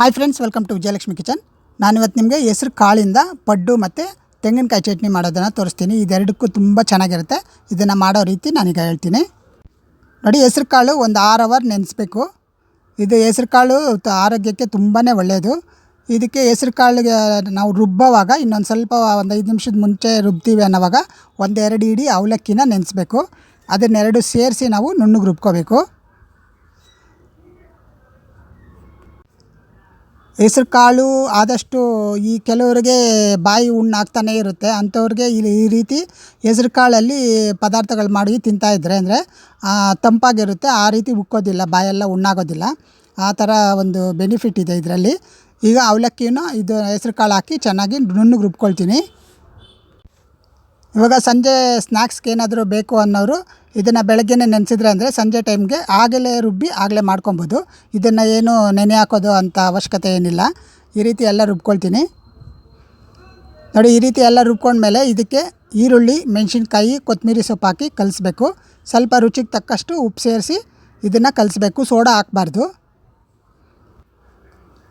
Hi friends welcome to Vijayalakshmi kitchen ನಾನಿವತ್ತು ನಿಮಗೆ ಹೆಸ್ರು ಕಾಳಿಂದ ಪಡ್ಡು ಮತ್ತು ತೆಂಗಿನಕಾಯಿ ಚಟ್ನಿ ಮಾಡೋದನ್ನು ತೋರಿಸ್ತೀನಿ. ಇದೆರಡಕ್ಕೂ ತುಂಬ ಚೆನ್ನಾಗಿರುತ್ತೆ. ಇದನ್ನು ಮಾಡೋ ರೀತಿ ನಾನೀಗ ಹೇಳ್ತೀನಿ. ನೋಡಿ, ಹೆಸ್ರು ಕಾಳು ಒಂದು ಆರು ಅವರ್ ನೆನೆಸ್ಬೇಕು. ಇದು ಹೆಸ್ರು ಕಾಳು ಆರೋಗ್ಯಕ್ಕೆ ತುಂಬಾ ಒಳ್ಳೆಯದು ಇದಕ್ಕೆ ಹೆಸ್ರು ಕಾಳಿಗೆ ನಾವು ರುಬ್ಬೋವಾಗ ಇನ್ನೊಂದು ಸ್ವಲ್ಪ ಒಂದು ಐದು ನಿಮಿಷದ ಮುಂಚೆ ರುಬ್ತೀವಿ ಅನ್ನೋವಾಗ ಒಂದೆರಡು ಇಡೀ ಅವಲಕ್ಕಿನ ನೆನೆಸ್ಬೇಕು. ಅದನ್ನೆರಡು ಸೇರಿಸಿ ನಾವು ನುಣ್ಣಗೆ ರುಬ್ಕೋಬೇಕು. ಹೆಸ್ರು ಕಾಳು ಆದಷ್ಟು ಈ ಕೆಲವರಿಗೆ ಬಾಯಿ ಹುಣ್ಣು ಆಗ್ತಾನೇ ಇರುತ್ತೆ. ಅಂಥವ್ರಿಗೆ ಇಲ್ಲಿ ಈ ರೀತಿ ಹೆಸ್ರು ಕಾಳಲ್ಲಿ ಪದಾರ್ಥಗಳು ಮಾಡಿ ತಿಂತಾ ಇದ್ದರೆ ಅಂದರೆ ತಂಪಾಗಿರುತ್ತೆ. ಆ ರೀತಿ ಉಕ್ಕೋದಿಲ್ಲ, ಬಾಯೆಲ್ಲ ಹುಣ್ಣಾಗೋದಿಲ್ಲ. ಆ ಥರ ಒಂದು ಬೆನಿಫಿಟ್ ಇದೆ ಇದರಲ್ಲಿ. ಈಗ ಅವಲಕ್ಕಿನೂ ಇದು ಹೆಸ್ರು ಕಾಳು ಹಾಕಿ ಚೆನ್ನಾಗಿ ನುಣ್ಣಗೆ ರುಬ್ಕೊಳ್ತೀನಿ. ಇವಾಗ ಸಂಜೆ ಸ್ನ್ಯಾಕ್ಸ್ಗೆ ಏನಾದರೂ ಬೇಕು ಅನ್ನೋರು ಇದನ್ನು ಬೆಳಗ್ಗೆನೇ ನೆನೆಸಿದ್ರೆ ಅಂದರೆ ಸಂಜೆ ಟೈಮ್ಗೆ ಆಗಲೇ ರುಬ್ಬಿ ಆಗಲೇ ಮಾಡ್ಕೊಬೋದು. ಇದನ್ನು ಏನು ನೆನೆ ಹಾಕೋದು ಅಂತ ಅವಶ್ಯಕತೆ ಏನಿಲ್ಲ. ಈ ರೀತಿ ಎಲ್ಲ ರುಬ್ಕೊಳ್ತೀನಿ. ನೋಡಿ, ಈ ರೀತಿ ಎಲ್ಲ ರುಬ್ಕೊಂಡ್ಮೇಲೆ ಇದಕ್ಕೆ ಈರುಳ್ಳಿ, ಮೆಣಸಿನ್ಕಾಯಿ ಕೊತ್ತಂಬರಿ ಸೊಪ್ಪು ಹಾಕಿ ಕಲಿಸ್ಬೇಕು. ಸ್ವಲ್ಪ ರುಚಿಗೆ ತಕ್ಕಷ್ಟು ಉಪ್ಪು ಸೇರಿಸಿ ಇದನ್ನು ಕಲಿಸ್ಬೇಕು. ಸೋಡಾ ಹಾಕಬಾರ್ದು.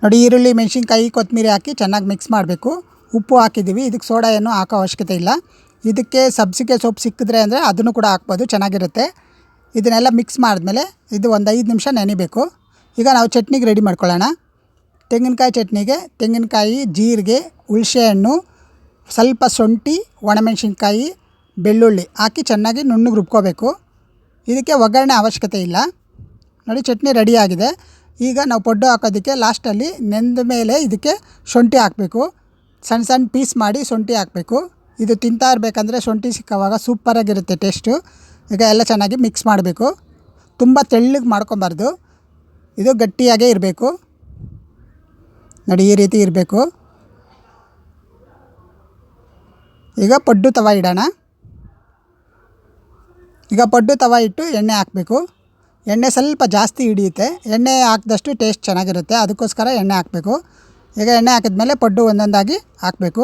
ನೋಡಿ, ಈರುಳ್ಳಿ, ಮೆಣಸಿನ್ಕಾಯಿ ಕೊತ್ತಂಬರಿ ಹಾಕಿ ಚೆನ್ನಾಗಿ ಮಿಕ್ಸ್ ಮಾಡಬೇಕು. ಉಪ್ಪು ಹಾಕಿದ್ದೀವಿ ಇದಕ್ಕೆ ಸೋಡಾ ಏನು ಹಾಕೋ ಅವಶ್ಯಕತೆ ಇಲ್ಲ. ಇದಕ್ಕೆ ಸಬ್ಸಿಗೆ ಸೊಪ್ಪು ಸಿಕ್ಕಿದ್ರೆ ಅಂದರೆ ಅದನ್ನು ಕೂಡ ಹಾಕ್ಬೋದು, ಚೆನ್ನಾಗಿರುತ್ತೆ. ಇದನ್ನೆಲ್ಲ ಮಿಕ್ಸ್ ಮಾಡಿದ್ಮೇಲೆ ಇದು ಒಂದು ಐದು ನಿಮಿಷ ನೆನಿಬೇಕು. ಈಗ ನಾವು ಚಟ್ನಿಗೆ ರೆಡಿ ಮಾಡ್ಕೊಳ್ಳೋಣ. ತೆಂಗಿನಕಾಯಿ ಚಟ್ನಿಗೆ, ತೆಂಗಿನಕಾಯಿ, ಜೀರಿಗೆ ಹುಣಸೆಹಣ್ಣು ಸ್ವಲ್ಪ ಶುಂಠಿ, ಒಣಮೆಣಸಿನ್ಕಾಯಿ, ಬೆಳ್ಳುಳ್ಳಿ ಹಾಕಿ ಚೆನ್ನಾಗಿ ನುಣ್ಣಗೆ ರುಬ್ಕೋಬೇಕು. ಇದಕ್ಕೆ ಒಗ್ಗರಣೆ ಅವಶ್ಯಕತೆ ಇಲ್ಲ. ನೋಡಿ ಚಟ್ನಿ ರೆಡಿಯಾಗಿದೆ ಈಗ ನಾವು ಪೊಡ್ಡು ಹಾಕೋದಕ್ಕೆ ಲಾಸ್ಟಲ್ಲಿ ನೆಂದ ಮೇಲೆ ಇದಕ್ಕೆ ಶುಂಠಿ ಹಾಕಬೇಕು. ಸಣ್ಣ ಸಣ್ಣ ಪೀಸ್ ಮಾಡಿ ಶುಂಠಿ ಹಾಕಬೇಕು. ಇದು ತಿಂತಾ ಇರಬೇಕಂದ್ರೆ ಶುಂಠಿ ಸಿಕ್ಕವಾಗ ಸೂಪರಾಗಿರುತ್ತೆ ಟೇಸ್ಟು ಈಗ ಎಲ್ಲ ಚೆನ್ನಾಗಿ ಮಿಕ್ಸ್ ಮಾಡಬೇಕು. ತುಂಬ ತೆಳ್ಳಗೆ ಮಾಡ್ಕೊಬಾರ್ದು. ಇದು ಗಟ್ಟಿಯಾಗೇ ಇರಬೇಕು. ನೋಡಿ, ಈ ರೀತಿ ಇರಬೇಕು. ಈಗ ಪಡ್ಡು ತವ ಇಡೋಣ. ಈಗ ಪಡ್ಡು ತವ ಇಟ್ಟು ಎಣ್ಣೆ ಹಾಕಬೇಕು. ಎಣ್ಣೆ ಸ್ವಲ್ಪ ಜಾಸ್ತಿ ಹಿಡಿಯುತ್ತೆ. ಎಣ್ಣೆ ಹಾಕಿದಷ್ಟು ಟೇಸ್ಟ್ ಚೆನ್ನಾಗಿರುತ್ತೆ. ಅದಕ್ಕೋಸ್ಕರ ಎಣ್ಣೆ ಹಾಕಬೇಕು. ಈಗ ಎಣ್ಣೆ ಹಾಕಿದ್ಮೇಲೆ ಪಡ್ಡು ಒಂದೊಂದಾಗಿ ಹಾಕಬೇಕು.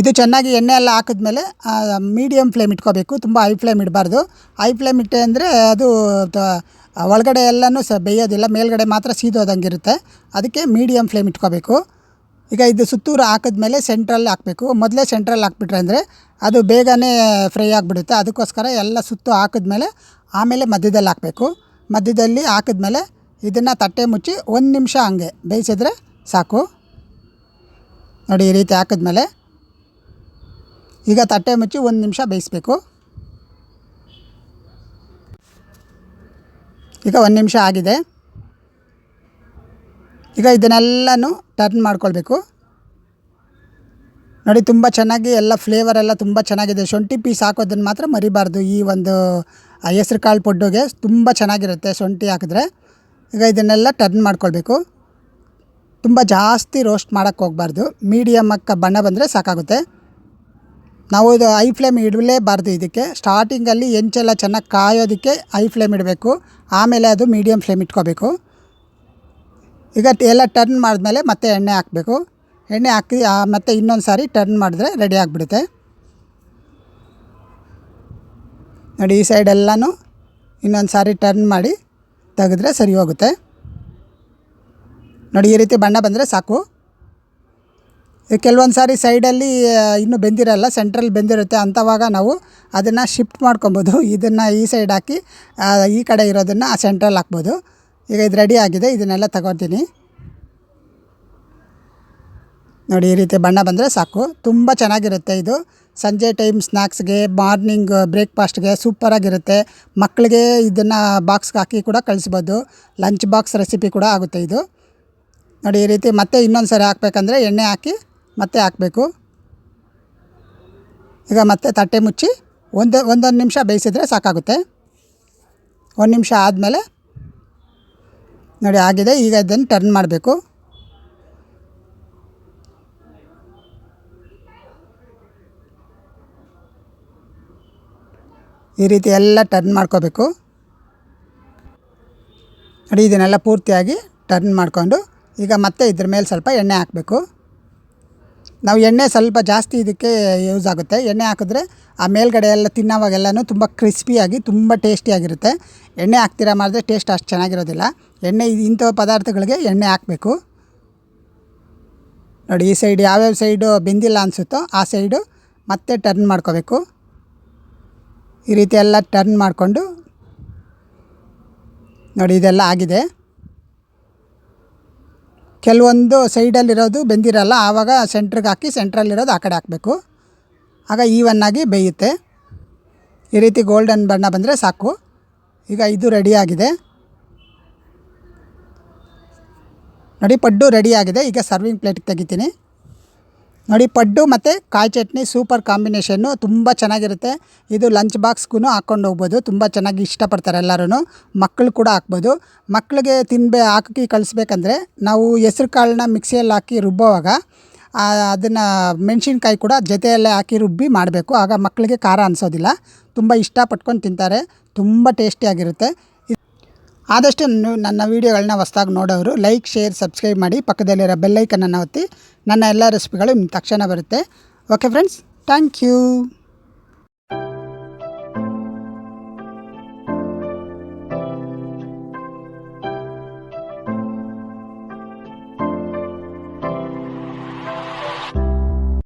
ಇದು ಚೆನ್ನಾಗಿ ಎಣ್ಣೆ ಎಲ್ಲ ಹಾಕಿದ್ಮೇಲೆ ಮೀಡಿಯಮ್ ಫ್ಲೇಮ್ ಇಟ್ಕೋಬೇಕು. ತುಂಬ ಹೈ ಫ್ಲೇಮ್ ಇಡಬಾರ್ದು. ಹೈ ಫ್ಲೇಮ್ ಇಟ್ಟೆ ಅಂದರೆ ಅದು ಒಳಗಡೆ ಎಲ್ಲನೂ ಸಹ ಬೇಯೋದಿಲ್ಲ. ಮೇಲ್ಗಡೆ ಮಾತ್ರ ಸೀದೋದಂಗಿರುತ್ತೆ ಅದಕ್ಕೆ ಮೀಡಿಯಮ್ ಫ್ಲೇಮ್ ಇಟ್ಕೋಬೇಕು. ಈಗ ಇದು ಸುತ್ತೂರು ಹಾಕಿದ್ಮೇಲೆ ಸೆಂಟ್ರಲ್ಲಿ ಹಾಕಬೇಕು. ಮೊದಲೇ ಸೆಂಟ್ರಲ್ಲಿ ಹಾಕ್ಬಿಟ್ರೆ ಅಂದರೆ ಅದು ಬೇಗನೆ ಫ್ರೈ ಆಗಿಬಿಡುತ್ತೆ. ಅದಕ್ಕೋಸ್ಕರ ಎಲ್ಲ ಸುತ್ತು ಹಾಕಿದ್ಮೇಲೆ ಆಮೇಲೆ ಮಧ್ಯದಲ್ಲಿ ಹಾಕಬೇಕು. ಮಧ್ಯದಲ್ಲಿ ಹಾಕಿದ್ಮೇಲೆ ಇದನ್ನು ತಟ್ಟೆ ಮುಚ್ಚಿ ಒಂದು ನಿಮಿಷ ಹಂಗೆ ಬೇಯಿಸಿದ್ರೆ ಸಾಕು. ನೋಡಿ ಈ ರೀತಿ ಹಾಕಿದ್ಮೇಲೆ ಈಗ ತಟ್ಟೆ ಮುಚ್ಚಿ ಒಂದು ನಿಮಿಷ ಬೇಯಿಸ್ಬೇಕು. ಈಗ ಒಂದು ನಿಮಿಷ ಆಗಿದೆ. ಈಗ ಇದನ್ನೆಲ್ಲನೂ ಟರ್ನ್ ಮಾಡ್ಕೊಳ್ಬೇಕು. ನೋಡಿ ತುಂಬ ಚೆನ್ನಾಗಿ ಎಲ್ಲ ಫ್ಲೇವರ್ ಎಲ್ಲ ತುಂಬ ಚೆನ್ನಾಗಿದೆ. ಶುಂಠಿ ಪೀಸ್ ಹಾಕೋದನ್ನು ಮಾತ್ರ ಮರಿಬಾರ್ದು. ಈ ಒಂದು ಹೆಸ್ರು ಕಾಳು ಪೊಡ್ಡುಗೆ ತುಂಬ ಚೆನ್ನಾಗಿರುತ್ತೆ ಶುಂಠಿ ಹಾಕಿದ್ರೆ. ಈಗ ಇದನ್ನೆಲ್ಲ ಟರ್ನ್ ಮಾಡ್ಕೊಳ್ಬೇಕು. ತುಂಬ ಜಾಸ್ತಿ ರೋಸ್ಟ್ ಮಾಡೋಕ್ಕೆ ಹೋಗ್ಬಾರ್ದು. ಮೀಡಿಯಮ್ ಅಕ್ಕ ಬಣ್ಣ ಬಂದರೆ ಸಾಕಾಗುತ್ತೆ. ನಾವು ಇದು ಐ ಫ್ಲೇಮ್ ಇಡಲೇಬಾರ್ದು ಇದಕ್ಕೆ. ಸ್ಟಾರ್ಟಿಂಗಲ್ಲಿ ಹೆಂಚೆಲ್ಲ ಚೆನ್ನಾಗಿ ಕಾಯೋದಕ್ಕೆ ಐ ಫ್ಲೇಮ್ ಇಡಬೇಕು. ಆಮೇಲೆ ಅದು ಮೀಡಿಯಮ್ ಫ್ಲೇಮ್ ಇಟ್ಕೋಬೇಕು. ಈಗ ಎಲ್ಲ ಟರ್ನ್ ಮಾಡಿದ್ಮೇಲೆ ಮತ್ತೆ ಎಣ್ಣೆ ಹಾಕಬೇಕು. ಎಣ್ಣೆ ಹಾಕಿ ಮತ್ತೆ ಇನ್ನೊಂದು ಸಾರಿ ಟರ್ನ್ ಮಾಡಿದ್ರೆ ರೆಡಿ ಆಗಿಬಿಡುತ್ತೆ. ನೋಡಿ, ಈ ಸೈಡ್ ಎಲ್ಲನೂ ಇನ್ನೊಂದು ಸಾರಿ ಟರ್ನ್ ಮಾಡಿ ತೆಗೆದ್ರೆ ಸರಿ ಹೋಗುತ್ತೆ. ನೋಡಿ, ಈ ರೀತಿ ಬಣ್ಣ ಬಂದರೆ ಸಾಕು. ಕೆಲವೊಂದು ಸಾರಿ ಸೈಡಲ್ಲಿ ಇನ್ನೂ ಬೆಂದಿರಲ್ಲ ಸೆಂಟ್ರಲ್ಲಿ ಬೆಂದಿರುತ್ತೆ ಅಂಥವಾಗ ನಾವು ಅದನ್ನು ಶಿಫ್ಟ್ ಮಾಡ್ಕೊಬೋದು. ಇದನ್ನು ಈ ಸೈಡ್ ಹಾಕಿ ಈ ಕಡೆ ಇರೋದನ್ನು ಆ ಸೆಂಟ್ರಲ್ಲಿ ಹಾಕ್ಬೋದು. ಈಗ ಇದು ರೆಡಿ ಆಗಿದೆ, ಇದನ್ನೆಲ್ಲ ತಗೋತೀನಿ ನೋಡಿ, ಈ ರೀತಿ ಬಣ್ಣ ಬಂದರೆ ಸಾಕು. ತುಂಬ ಚೆನ್ನಾಗಿರುತ್ತೆ ಇದು. ಸಂಜೆ ಟೈಮ್ ಸ್ನ್ಯಾಕ್ಸ್ಗೆ ಮಾರ್ನಿಂಗ್ ಬ್ರೇಕ್ಫಾಸ್ಟ್ಗೆ ಸೂಪರಾಗಿರುತ್ತೆ ಮಕ್ಕಳಿಗೆ ಇದನ್ನು ಬಾಕ್ಸ್ಗೆ ಹಾಕಿ ಕೂಡ ಕಳಿಸ್ಬೋದು. ಲಂಚ್ ಬಾಕ್ಸ್ ರೆಸಿಪಿ ಕೂಡ ಆಗುತ್ತೆ ಇದು. ನೋಡಿ, ಈ ರೀತಿ ಮತ್ತೆ ಇನ್ನೊಂದು ಸರಿ ಹಾಕ್ಬೇಕಂದ್ರೆ ಎಣ್ಣೆ ಹಾಕಿ ಮತ್ತೆ ಹಾಕಬೇಕು. ಈಗ ಮತ್ತೆ ತಟ್ಟೆ ಮುಚ್ಚಿ ಒಂದು, ಒಂದೊಂದು ನಿಮಿಷ ಬೇಯಿಸಿದ್ರೆ ಸಾಕಾಗುತ್ತೆ. ಒಂದು ನಿಮಿಷ ಆದಮೇಲೆ ನೋಡಿ ಆಗಿದೆ. ಈಗ ಇದನ್ನು ಟರ್ನ್ ಮಾಡಬೇಕು. ಈ ರೀತಿ ಎಲ್ಲ ಟರ್ನ್ ಮಾಡ್ಕೋಬೇಕು. ನೋಡಿ, ಇದನ್ನೆಲ್ಲ ಪೂರ್ತಿಯಾಗಿ ಟರ್ನ್ ಮಾಡಿಕೊಂಡು ಈಗ ಮತ್ತೆ ಇದ್ರ ಮೇಲೆ ಸ್ವಲ್ಪ ಎಣ್ಣೆ ಹಾಕಬೇಕು. ನಾವು ಎಣ್ಣೆ ಸ್ವಲ್ಪ ಜಾಸ್ತಿ ಇದಕ್ಕೆ ಯೂಸ್ ಆಗುತ್ತೆ. ಎಣ್ಣೆ ಹಾಕಿದ್ರೆ ಆ ಮೇಲ್ಗಡೆ ಎಲ್ಲ ತಿನ್ನೋವಾಗೆಲ್ಲನೂ ತುಂಬ ಕ್ರಿಸ್ಪಿಯಾಗಿ ತುಂಬ ಟೇಸ್ಟಿಯಾಗಿರುತ್ತೆ ಎಣ್ಣೆ ಹಾಕ್ತೀರಾ ಮಾಡಿದ್ರೆ ಟೇಸ್ಟ್ ಅಷ್ಟು ಚೆನ್ನಾಗಿರೋದಿಲ್ಲ. ಎಣ್ಣೆ ಇಂಥ ಪದಾರ್ಥಗಳಿಗೆ ಎಣ್ಣೆ ಹಾಕಬೇಕು. ನೋಡಿ ಈ ಸೈಡ್ ಯಾವ್ಯಾವ ಸೈಡು ಬೆಂದಿಲ್ಲ ಅನಿಸುತ್ತೋ ಆ ಸೈಡು ಮತ್ತೆ ಟರ್ನ್ ಮಾಡ್ಕೋಬೇಕು. ಈ ರೀತಿ ಎಲ್ಲ ಟರ್ನ್ ಮಾಡಿಕೊಂಡು ನೋಡಿ ಇದೆಲ್ಲ ಆಗಿದೆ. ಕೆಲವೊಂದು ಸೈಡಲ್ಲಿರೋದು ಬೆಂದಿರಲ್ಲ, ಆವಾಗ ಸೆಂಟ್ರಿಗೆ ಹಾಕಿ ಸೆಂಟ್ರಲ್ಲಿರೋದು ಆ ಕಡೆ ಹಾಕಬೇಕು. ಆಗ ಈವನ್ನಾಗಿ ಬೇಯುತ್ತೆ. ಈ ರೀತಿ ಗೋಲ್ಡನ್ ಬಣ್ಣ ಬಂದರೆ ಸಾಕು. ಈಗ ಇದು ರೆಡಿಯಾಗಿದೆ ನೋಡಿ ಪಡ್ಡು ರೆಡಿಯಾಗಿದೆ ಈಗ ಸರ್ವಿಂಗ್ ಪ್ಲೇಟಿಗೆ ತೆಗಿತೀನಿ. ನೋಡಿ ಪಡ್ಡು ಮತ್ತು ಕಾಯಿ ಚಟ್ನಿ ಸೂಪರ್ ಕಾಂಬಿನೇಷನ್ನು ತುಂಬ ಚೆನ್ನಾಗಿರುತ್ತೆ. ಇದು ಲಂಚ್ ಬಾಕ್ಸ್ಗೂ ಹಾಕ್ಕೊಂಡು ಹೋಗ್ಬೋದು. ತುಂಬ ಚೆನ್ನಾಗಿ ಇಷ್ಟಪಡ್ತಾರೆ ಎಲ್ಲರೂ. ಮಕ್ಕಳು ಕೂಡ ಹಾಕ್ಬೋದು. ಮಕ್ಕಳಿಗೆ ತಿನ್ಬೇ, ಹಾಕಿ ಕಳಿಸ್ಬೇಕಂದ್ರೆ ನಾವು ಹೆಸ್ರು ಕಾಳನ್ನ ಮಿಕ್ಸಿಯಲ್ಲಿ ಹಾಕಿ ರುಬ್ಬೋವಾಗ ಅದನ್ನು ಮೆಣಸಿನ್ಕಾಯಿ ಕೂಡ ಜೊತೆಯಲ್ಲೇ ಹಾಕಿ ರುಬ್ಬಿ ಮಾಡಬೇಕು. ಆಗ ಮಕ್ಕಳಿಗೆ ಖಾರ ಅನಿಸೋದಿಲ್ಲ. ತುಂಬ ಇಷ್ಟಪಟ್ಕೊಂಡು ತಿಂತಾರೆ. ತುಂಬ ಟೇಸ್ಟಿಯಾಗಿರುತ್ತೆ. ಆದಷ್ಟು ನನ್ನ ವೀಡಿಯೋಗಳನ್ನ ಹೊಸ್ದಾಗಿ ನೋಡೋರು ಲೈಕ್, ಶೇರ್, ಸಬ್ಸ್ಕ್ರೈಬ್ ಮಾಡಿ ಪಕ್ಕದಲ್ಲಿರೋ ಬೆಲ್ಲೈಕನನ್ನು ಒತ್ತಿ. ನನ್ನ ಎಲ್ಲ ರೆಸಿಪಿಗಳು ನಿಮ್ಮ ತಕ್ಷಣ ಬರುತ್ತೆ. Okay friends thank you